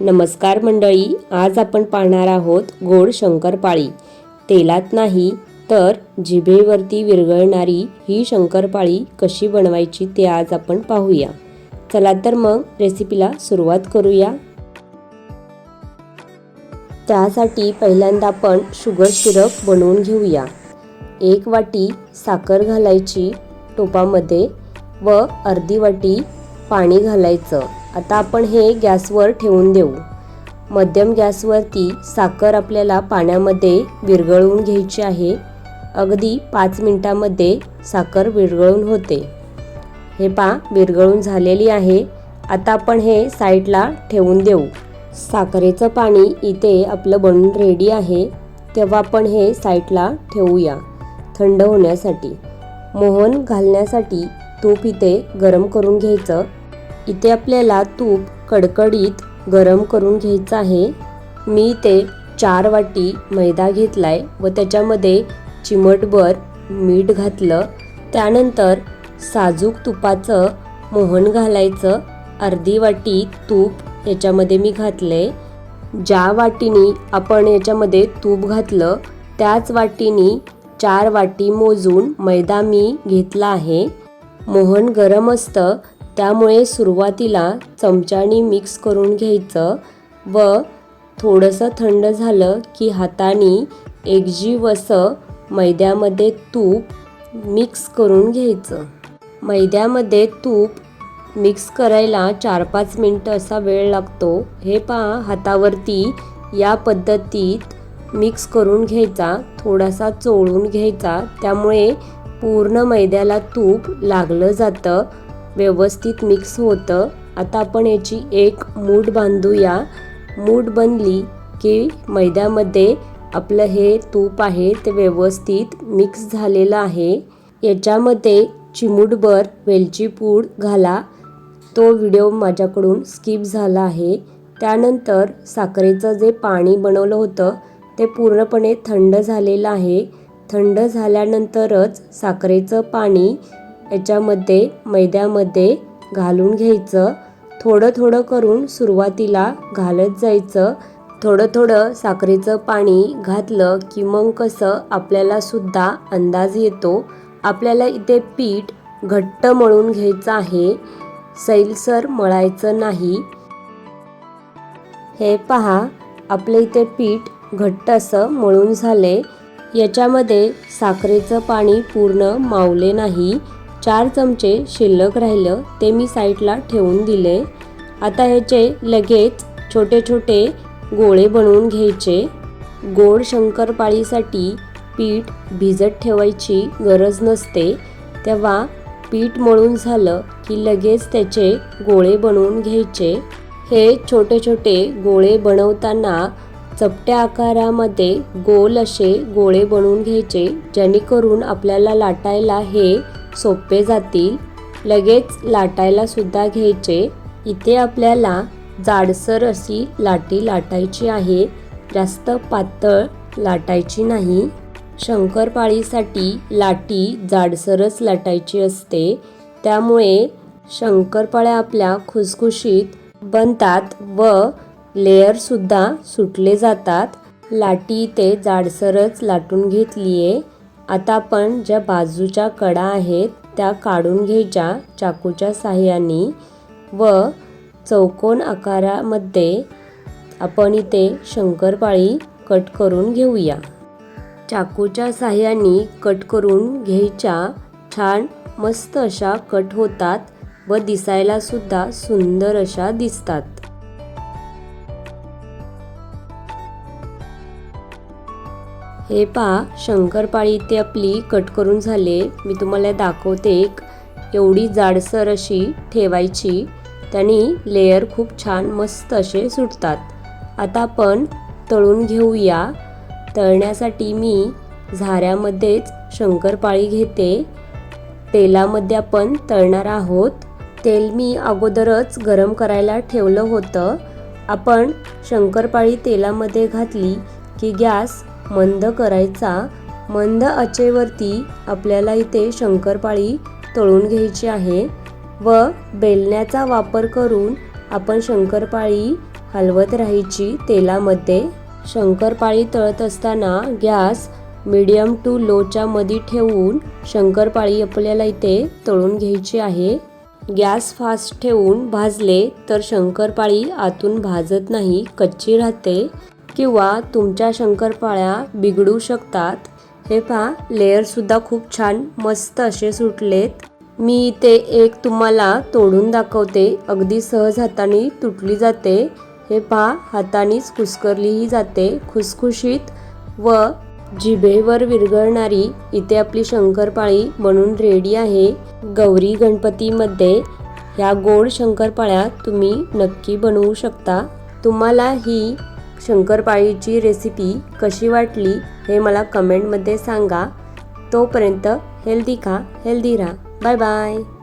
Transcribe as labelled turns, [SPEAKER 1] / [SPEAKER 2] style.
[SPEAKER 1] नमस्कार मंडळी आज आपण पाहणार आहोत गोड शंकरपाळी तेलात नाही तर जिभेवरती विरघळणारी ही शंकरपाळी कशी बनवायची ते आज आपण पाहूया. चला तर मग रेसिपीला सुरुवात करूया. त्यासाठी पहिल्यांदा आपण शुगर सिरप बनवून घेऊया. एक वाटी साखर घालायची टोपामध्ये व अर्धी वाटी पाणी घालायचं. आता आपण हे गॅसवर ठेवून देऊ. मध्यम गॅसवरती साखर आपल्याला पाण्यामध्ये विरघळवून घ्यायची आहे. अगदी पाच मिनटामध्ये साखर विरघळून होते. हे पा विरघळून झालेली आहे. आता आपण हे साईडला ठेवून देऊ. साखरेचं पाणी इथे आपलं बनून रेडी आहे. तेव्हा आपण हे साईडला ठेवूया थंड होण्यासाठी. मोहन घालण्यासाठी तूप इथे गरम करून घ्यायचं. इथे आपल्याला तूप कडकडीत गरम करून घ्यायचं आहे. मी इथे चार वाटी मैदा घेतलाय व त्याच्यामध्ये चिमटभर मीठ घातलं. त्यानंतर साजूक तुपाचं मोहन घालायचं. अर्धी वाटी तूप याच्यामध्ये मी घातले. ज्या वाटीनी आपण याच्यामध्ये तूप घातलं त्याच वाटीनी चार वाटी मोजून मैदा मी घेतला आहे. मोहन गरम असतं त्यामुळे सुरुवातीला चमच्यानी मिक्स करून घ्यायचं व थोडंसं थंड झालं की हाताने एकजीव असं मैद्यामध्ये तूप मिक्स करून घ्यायचं. मैद्यामध्ये तूप मिक्स करायला चार पाच मिनटं असा वेळ लागतो. हे पहा हातावरती या पद्धतीत मिक्स करून घ्यायचा थोडासा चोळून घ्यायचा. त्यामुळे पूर्ण मैद्याला तूप लागलं जातं. व्यवस्थित मिक्स होतं. आता आपण याची एक मूठ बांधूया. मूठ बनली की मैद्यामध्ये आपलं हे तूप आहे ते व्यवस्थित मिक्स झालेलं आहे. याच्यामध्ये चिमूटभर वेलची पूड घाला. तो व्हिडिओ माझ्याकडून स्किप झाला आहे. त्यानंतर साखरेचं जे पाणी बनवलं होतं ते पूर्णपणे थंड झालेलं आहे. थंड झाल्यानंतरच साखरेचं पाणी याच्यामध्ये मैद्यामध्ये घालून घ्यायचं. थोडं थोडं करून सुरुवातीला घालत जायचं. थोडं थोडं साखरेचं पाणी घातलं की मग कसं आपल्याला सुद्धा अंदाज येतो. आपल्याला इथे पीठ घट्ट मळून घ्यायचं आहे. सैलसर मळायचं नाही. हे पहा आपलं इथे पीठ घट्ट असं मळून झाले. याच्यामध्ये साखरेचं पाणी पूर्ण मावले नाही. चार चमचे शिल्लक राहिलं ते मी साईडला ठेवून दिले. आता ह्याचे लगेच छोटे छोटे गोळे बनवून घ्यायचे. गोड शंकरपाळीसाठी पीठ भिजत ठेवायची गरज नसते. तेव्हा पीठ मळून झालं की लगेच त्याचे गोळे बनवून घ्यायचे. हे छोटे छोटे गोळे बनवताना चपट्या आकारामध्ये गोल असे गोळे बनवून घ्यायचे जेणेकरून आपल्याला लाटायला हे सोपे जातील. लगेच लाटायला सुद्धा घ्यायचे. इथे आपल्याला जाडसर अशी लाटी लाटायची आहे. जास्त पातळ लाटायची नाही. शंकरपाळीसाठी लाटी जाडसरच लाटायची असते. त्यामुळे शंकरपाळ्या आपल्या खुसखुशीत बनतात व लेअरसुद्धा सुटले जातात. लाटी इथे जाडसरच लाटून घेतली आहे आता आपण ज्या बाजूच्या कडा आहेत त्या काढून घ्यायच्या चाकूच्या साह्याने व चौकोन आकारामध्ये आपण इथे शंकरपाळी कट करून घेऊया. चाकूच्या साह्याने कट करून घ्यायच्या छान मस्त अशा कट होतात व दिसायला सुद्धा सुंदर अशा दिसतात. हे पहा शंकरपाळी ते आपली कट करून झाले. मी तुम्हाला दाखवते एक एवढी जाडसर अशी ठेवायची. त्याने लेयर खूप छान मस्त असे सुटतात. आता आपण तळून घेऊया. तळण्यासाठी मी झाऱ्यामध्येच शंकरपाळी घेते. तेलामध्ये आपण तळणार आहोत. तेल मी अगोदरच गरम करायला ठेवलं होतं. आपण शंकरपाळी तेलामध्ये घातली की गॅस मंद करायचा. मंद आचेवरती आपल्याला इथे शंकरपाळी तळून घ्यायची आहे व बेलण्याचा वापर करून आपण शंकरपाळी हलवत राहायची तेलामध्ये. शंकरपाळी तळत असताना गॅस मीडियम टू लोच्या मधी ठेवून शंकरपाळी आपल्याला इथे तळून घ्यायची आहे. गॅस फास्ट ठेवून भाजले तर शंकरपाळी आतून भाजत नाही कच्ची राहते. किंवा तुमच्या शंकरपाळ्या बिघडू शकतात. हे पहा लेअरसुद्धा खूप छान मस्त असे सुटलेत. मी इथे एक तुम्हाला तोडून दाखवते. अगदी सहज हाताने तुटली जाते. हे पहा हातानेच कुस्करलीही जाते. खुसखुशीत व जिभेवर विरघळणारी इथे आपली शंकरपाळी बनून रेडी आहे. गौरी गणपतीमध्ये ह्या गोड शंकरपाळ्या तुम्ही नक्की बनवू शकता. तुम्हाला ही शंकरपाळीची रेसिपी कशी वाटली हे मला कमेंटमध्ये सांगा. तोपर्यंत हेल्दी खा हेल्दी राहा. Bye bye